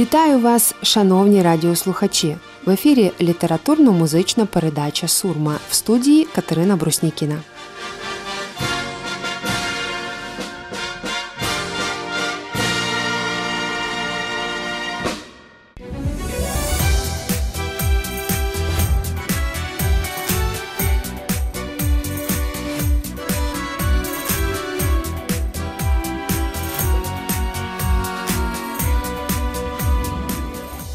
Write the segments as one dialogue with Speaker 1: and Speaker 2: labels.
Speaker 1: Вітаю вас, шановні радіослухачі! В ефірі літературно-музична передача Сурма в студії Катерина Бруснікіна.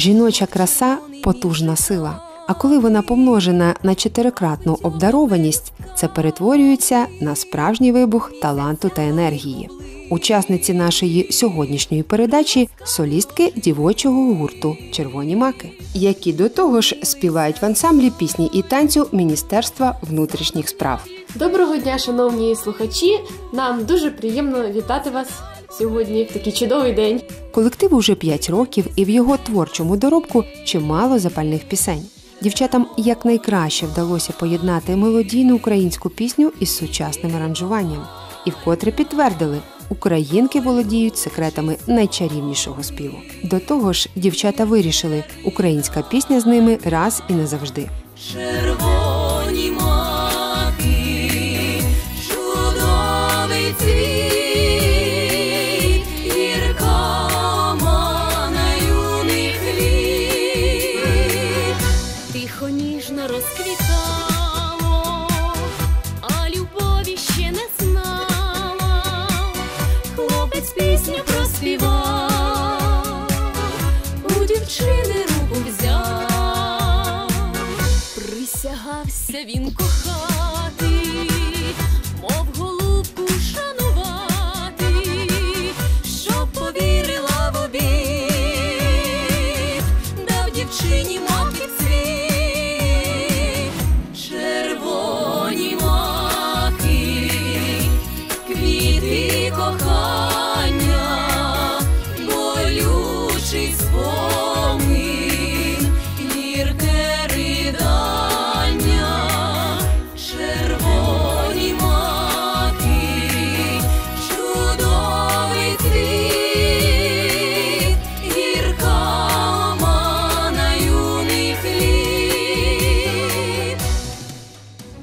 Speaker 1: Жіноча краса потужна сила. А коли вона помножена на чотирикратну обдарованість, це перетворюється на справжній вибух таланту та енергії. Учасниці нашої сьогоднішньої передачі солістки дівочого гурту Червоні маки, які до того ж співають в ансамблі пісні і танцю Міністерства внутрішніх справ.
Speaker 2: Доброго дня, шановні слухачі! Нам дуже приємно вітати вас сьогодні в такий чудовий день.
Speaker 1: Колективу вже 5 років, і в його творчому доробку чимало запальних пісень. Дівчатам якнайкраще вдалося поєднати мелодійну українську пісню із сучасним аранжуванням, і вкотре підтвердили, українки володіють секретами найчарівнішого співу. До того ж, дівчата вирішили, українська пісня з ними раз і назавжди.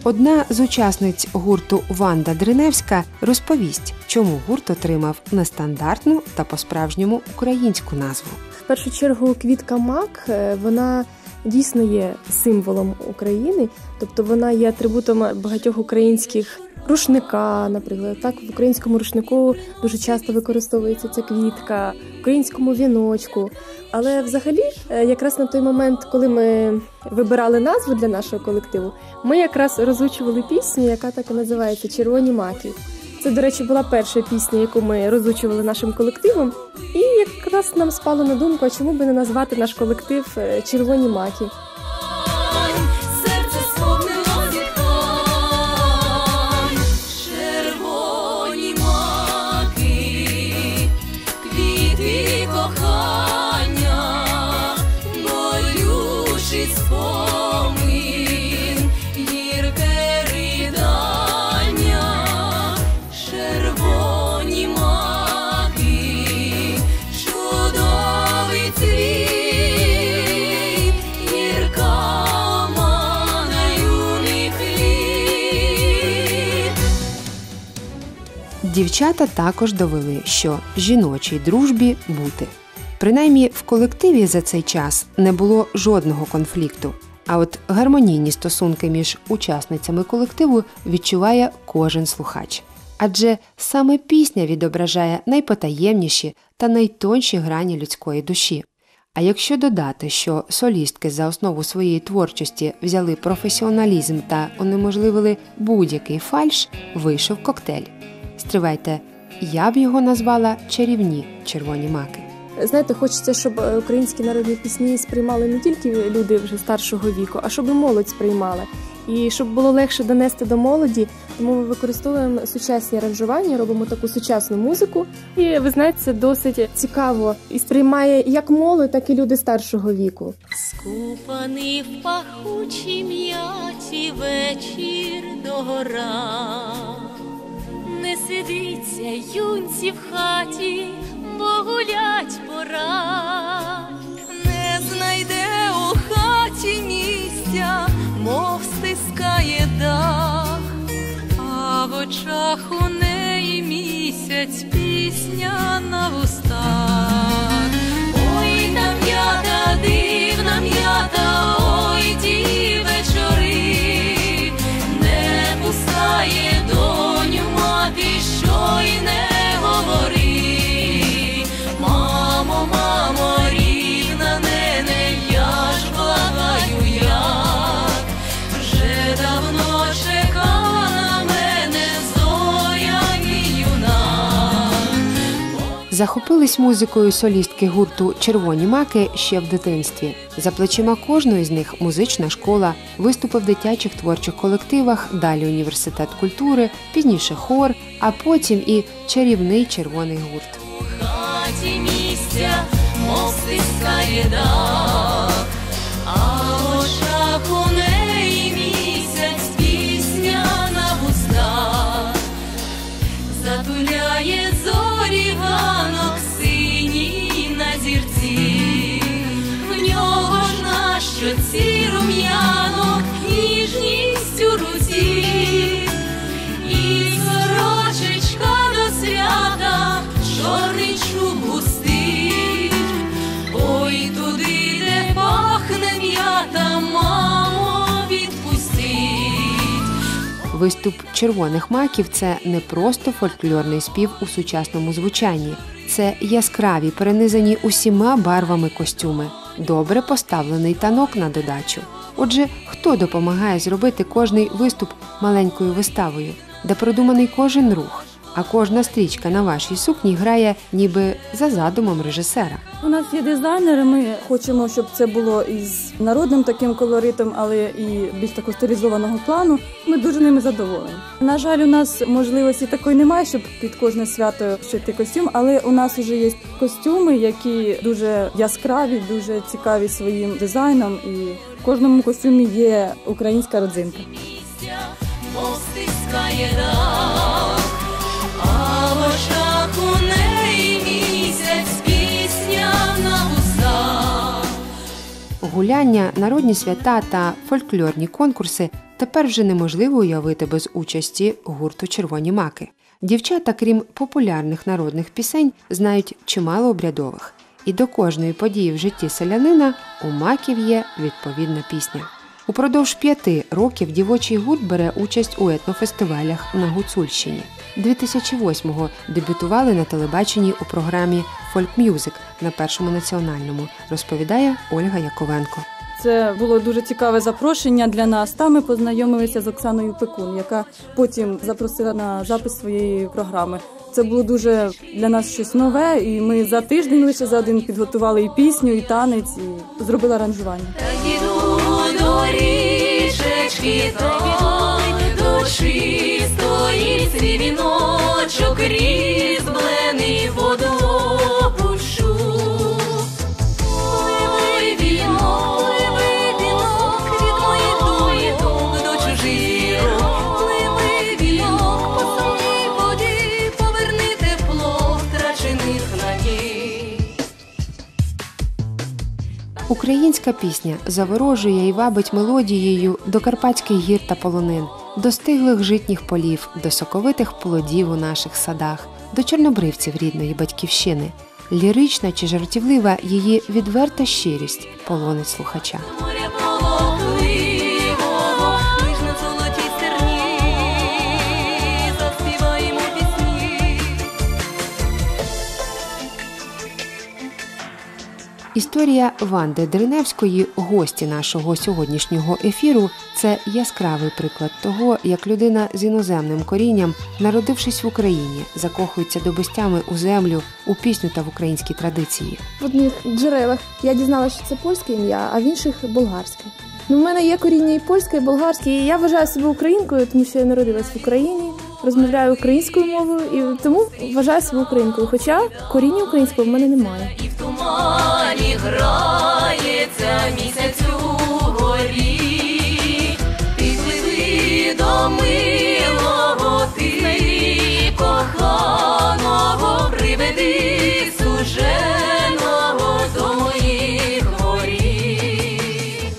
Speaker 1: Одна з учасниць гурту Ванда Дриневська розповість, чому гурт отримав нестандартну та по-справжньому українську назву.
Speaker 3: В першу чергу квітка мак е, вона дійсно є символом України, тобто вона є атрибутом багатьох українських рушника, наприклад. Так, в українському рушнику дуже часто використовується ця квітка, в українському віночку. Але взагалі, е, якраз на той момент, коли ми вибирали назву для нашого колективу, ми якраз розучували пісню, яка так і називається Червоні маки. Це, до речі, була перша пісня, яку ми розучували нашим колективом. І якраз нам спало на думку, а чому би не назвати наш колектив е, Червоні маки.
Speaker 1: Дівчата також довели, що жіночій дружбі бути. Принаймні в колективі за цей час не було жодного конфлікту. А от гармонійні стосунки між учасницями колективу відчуває кожен слухач. Адже саме пісня відображає найпотаємніші та найтонші грані людської душі. А якщо додати, що солістки за основу своєї творчості взяли професіоналізм та унеможливили будь-який фальш, вийшов коктейль. Стривайте, я б його назвала чарівні червоні маки.
Speaker 3: Знаєте, хочеться, щоб е, українські народні пісні сприймали не тільки люди вже старшого віку, а щоб і молодь сприймала. І щоб було легше донести до молоді, тому ми використовуємо сучасні аранжування, робимо таку сучасну музику. І ви знаєте, це досить цікаво і сприймає як молодь, так і люди старшого віку.
Speaker 4: Скупаний в пахучій м'яті вечір догора, не сидиться юнці в хаті, бо гулять пора, не знайде у хаті місця, мов стискає дах, а в очах у неї місяць пісня на вустах. Ой, та м'ята, дивна м'ята, ой, дівна
Speaker 1: Захопились музикою солістки гурту Червоні маки ще в дитинстві. За плечима кожної з них музична школа, виступи в дитячих творчих колективах, далі університет культури, пізніше хор, а потім і чарівний червоний гурт.
Speaker 4: У хаті місця, мов стискає
Speaker 1: Виступ червоних маків це не просто фольклорний спів у сучасному звучанні, це яскраві, перенизані усіма барвами костюми, добре поставлений танок на додачу. Отже, хто допомагає зробити кожний виступ маленькою виставою, де продуманий кожен рух, а кожна стрічка на вашій сукні грає ніби за задумом режисера.
Speaker 5: У нас є дизайнери. Ми хочемо, щоб це було із народним таким колоритом, але і більш такого стилізованого плану. Ми дуже ними задоволені. На жаль, у нас можливості такої немає, щоб під кожне свято шити костюм, але у нас вже є костюми, які дуже яскраві, дуже цікаві своїм дизайном, і в кожному костюмі є українська родзинка.
Speaker 4: мов стискає
Speaker 1: Гуляння, народні свята та фольклорні конкурси тепер вже неможливо уявити без участі гурту Червоні маки. Дівчата, крім популярних народних пісень, знають чимало обрядових. І до кожної події в житті селянина у маків є відповідна пісня. Упродовж п'яти років дівочий гурт бере участь у етнофестивалях на Гуцульщині. 2008-го дебютували на телебаченні у програмі Folk Music на першому національному, розповідає Ольга Яковенко.
Speaker 5: Це було дуже цікаве запрошення для нас. Там ми познайомилися з Оксаною Пекун, яка потім запросила на запис своєї програми. Це було дуже для нас щось нове, і ми за тиждень лише за один підготували і пісню, і танець, і зробили аранжування.
Speaker 4: До річечки, та до чистої свій віночок різьблений
Speaker 1: Українська пісня заворожує і вабить мелодією до карпатських гір та полонин, до стиглих житніх полів, до соковитих плодів у наших садах, до чорнобривців рідної батьківщини. Лірична чи жартівлива її відверта щирість полонить слухача. Історія Ванди Дриневської, гості нашого сьогоднішнього ефіру, це яскравий приклад того, як людина з іноземним корінням, народившись в Україні, закохується до безтями у землю, у пісню та в українські традиції.
Speaker 3: В одних джерелах я дізналася, що це польське ім'я, а в інших болгарське. Ну, в мене є коріння і польське, і болгарське, і я вважаю себе українкою, тому що я народилась в Україні, розмовляю українською мовою і тому вважаю себе українкою. Хоча коріння українського в мене немає.
Speaker 4: І в тумані грається місяць угорі. Підпливи до милого ти коханого, приведи суженого до моїх воріт.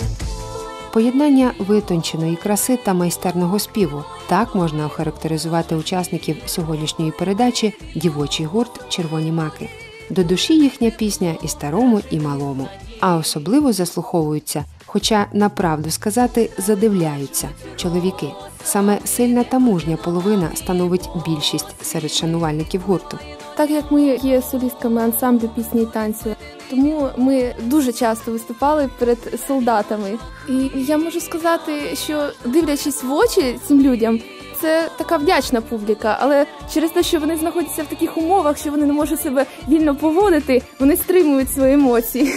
Speaker 1: Поєднання витонченої краси та майстерного співу так можна охарактеризувати учасників сьогоднішньої передачі Дівочий гурт Червоні маки. До душі їхня пісня і старому, і малому. А особливо заслуховуються, хоча направду сказати, задивляються чоловіки. Саме сильна та мужня половина становить більшість серед шанувальників гурту.
Speaker 3: Так як ми є солістками ансамблю пісні і танцю, тому ми дуже часто виступали перед солдатами. І я можу сказати, що дивлячись в очі цим людям, це така вдячна публіка, але через те, що вони знаходяться в таких умовах, що вони не можуть себе вільно поводити, вони стримують свої емоції.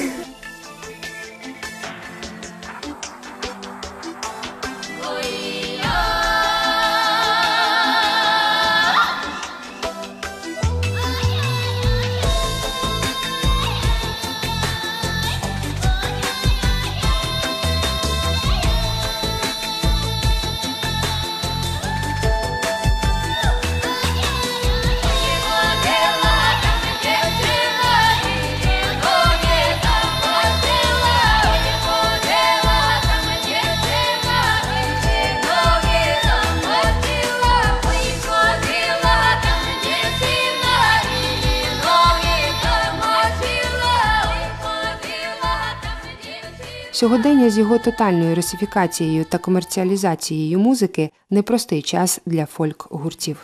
Speaker 1: Сьогодення з його тотальною русифікацією та комерціалізацією музики непростий час для фольк-гуртів.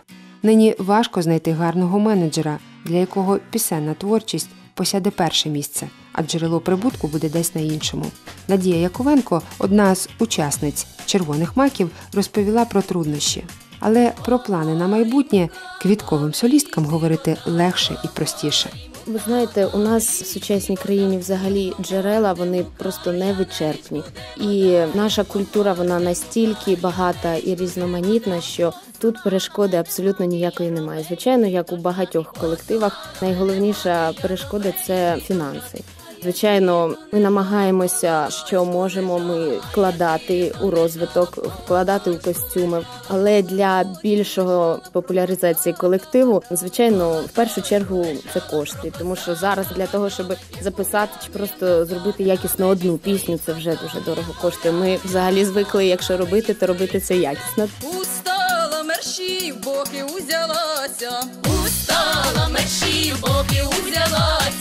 Speaker 1: Нині важко знайти гарного менеджера, для якого пісенна творчість посяде перше місце, а джерело прибутку буде десь на іншому. Надія Яковенко, одна з учасниць червоних маків, розповіла про труднощі. Але про плани на майбутнє квітковим солісткам говорити легше і простіше.
Speaker 6: Ви знаєте, у нас в сучасній країні взагалі джерела вони просто невичерпні. І наша культура вона настільки багата і різноманітна, що тут перешкоди абсолютно ніякої немає. Звичайно, як у багатьох колективах, найголовніша перешкода це фінанси. Звичайно, ми намагаємося, що можемо ми вкладати у розвиток, вкладати у костюми. Але для більшого популяризації колективу, звичайно, в першу чергу це кошти, тому що зараз для того, щоб записати чи просто зробити якісно одну пісню, це вже дуже дорого коштує. Ми взагалі звикли, якщо робити, то робити це якісно.
Speaker 4: Устала мерщій, в боки узялася, устала мерщій, в боки узялася,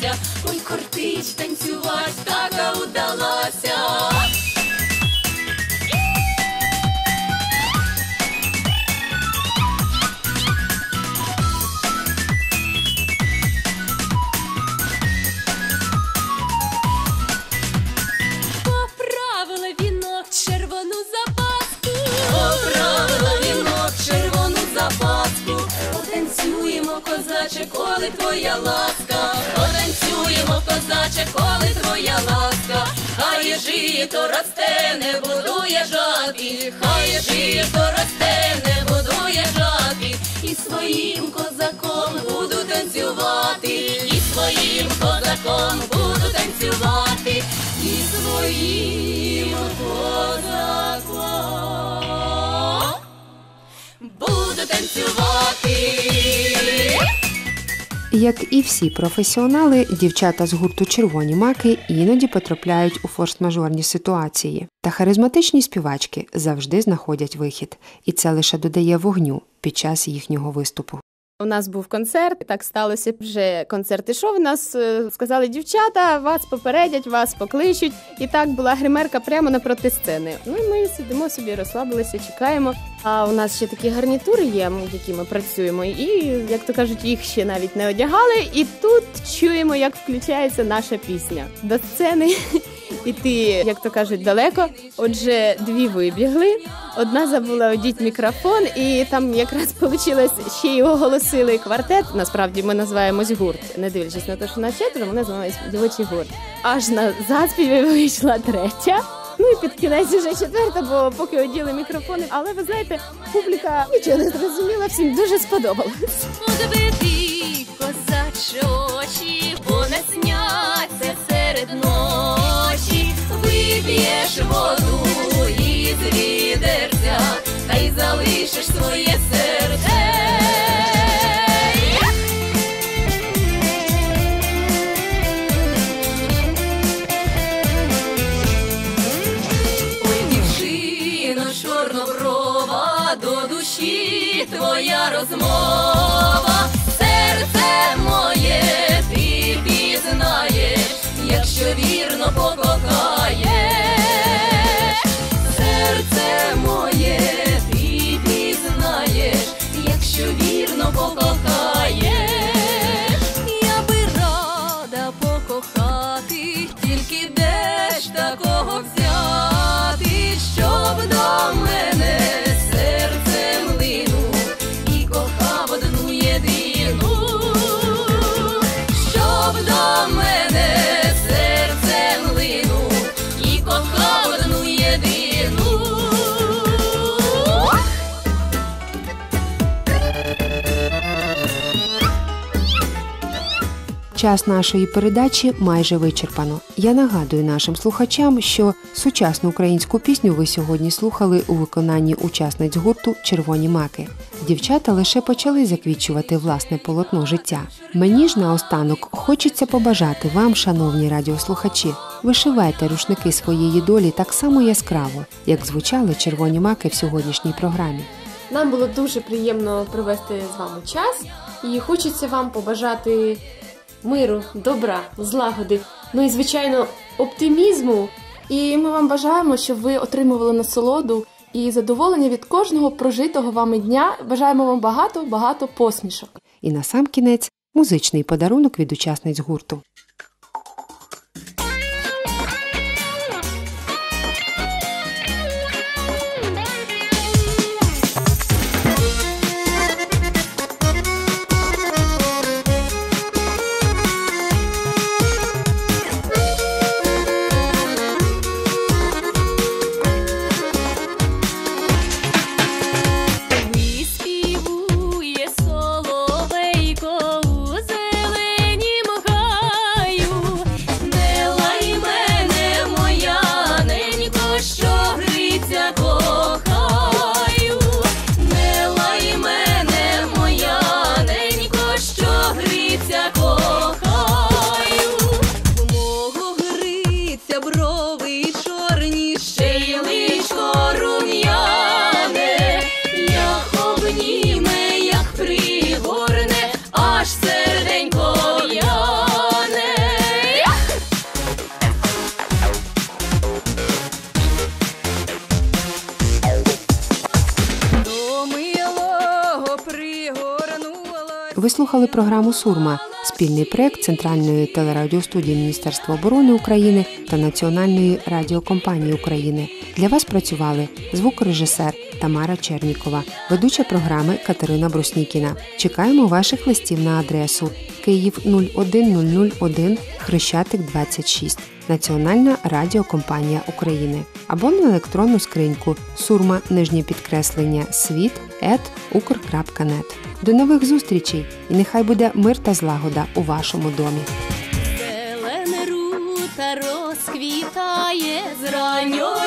Speaker 4: коли твоя ласка. Потанцюємо, козаче, коли твоя ласка. Хай жито росте, не будує жати. Хай жито росте, не будує жати. І своїм козаком буду танцювати. І своїм козаком буду танцювати. І своїм козаком буду танцювати.
Speaker 1: Як і всі професіонали, дівчата з гурту Червоні маки іноді потрапляють у форс-мажорні ситуації. Та харизматичні співачки завжди знаходять вихід, і це лише додає вогню під час їхнього виступу.
Speaker 6: У нас був концерт, так сталося. Вже концерт ішов. Нас е, сказали дівчата, вас попередять, вас покличуть. І так була гримерка прямо напроти сцени. Ну і ми сидимо собі, розслабилися, чекаємо. А у нас ще такі гарнітури є, які ми працюємо, і як то кажуть, їх ще навіть не одягали. І тут чуємо, як включається наша пісня до сцени. Іти, як то кажуть, далеко. Отже, дві вибігли. Одна забула одіть мікрофон, і там якраз вийшло, ще й оголосили квартет. Насправді ми називаємось гурт, не дивлячись на те, що на четверо, ми називаємось дівочий гурт. Аж на заспіві вийшла третя. Ну і під кінець вже четверта, бо поки оділи мікрофони. Але ви знаєте, публіка нічого не зрозуміла, всім дуже сподобалось.
Speaker 4: Очі, бо не сняться серед ночі, вип'єш воду із відерця, та й залишиш своє серце.
Speaker 1: Час нашої передачі майже вичерпано. Я нагадую нашим слухачам, що сучасну українську пісню ви сьогодні слухали у виконанні учасниць гурту Червоні маки. Дівчата лише почали заквічувати власне полотно життя. Мені ж наостанок хочеться побажати вам, шановні радіослухачі, вишивайте рушники своєї долі так само яскраво, як звучали червоні маки в сьогоднішній програмі.
Speaker 2: Нам було дуже приємно провести з вами час, і хочеться вам побажати миру, добра, злагоди, ну і звичайно оптимізму.
Speaker 3: І ми вам бажаємо, щоб ви отримували насолоду і задоволення від кожного прожитого вами дня. Бажаємо вам багато багато посмішок.
Speaker 1: І на сам кінець музичний подарунок від учасниць гурту. Слухали програму Сурма, спільний проект Центральної телерадіостудії Міністерства оборони України та Національної радіокомпанії України. Для вас працювали звукорежисер Тамара Чернікова, ведуча програми Катерина Бруснікіна. Чекаємо ваших листів на адресу Київ 01001 Хрещатик 26. Національна радіокомпанія України або на електронну скриньку сурма нижнє підкреслення світ укр.нет. До нових зустрічей і нехай буде мир та злагода у вашому домі.
Speaker 4: Зелене рута розквітає з раннього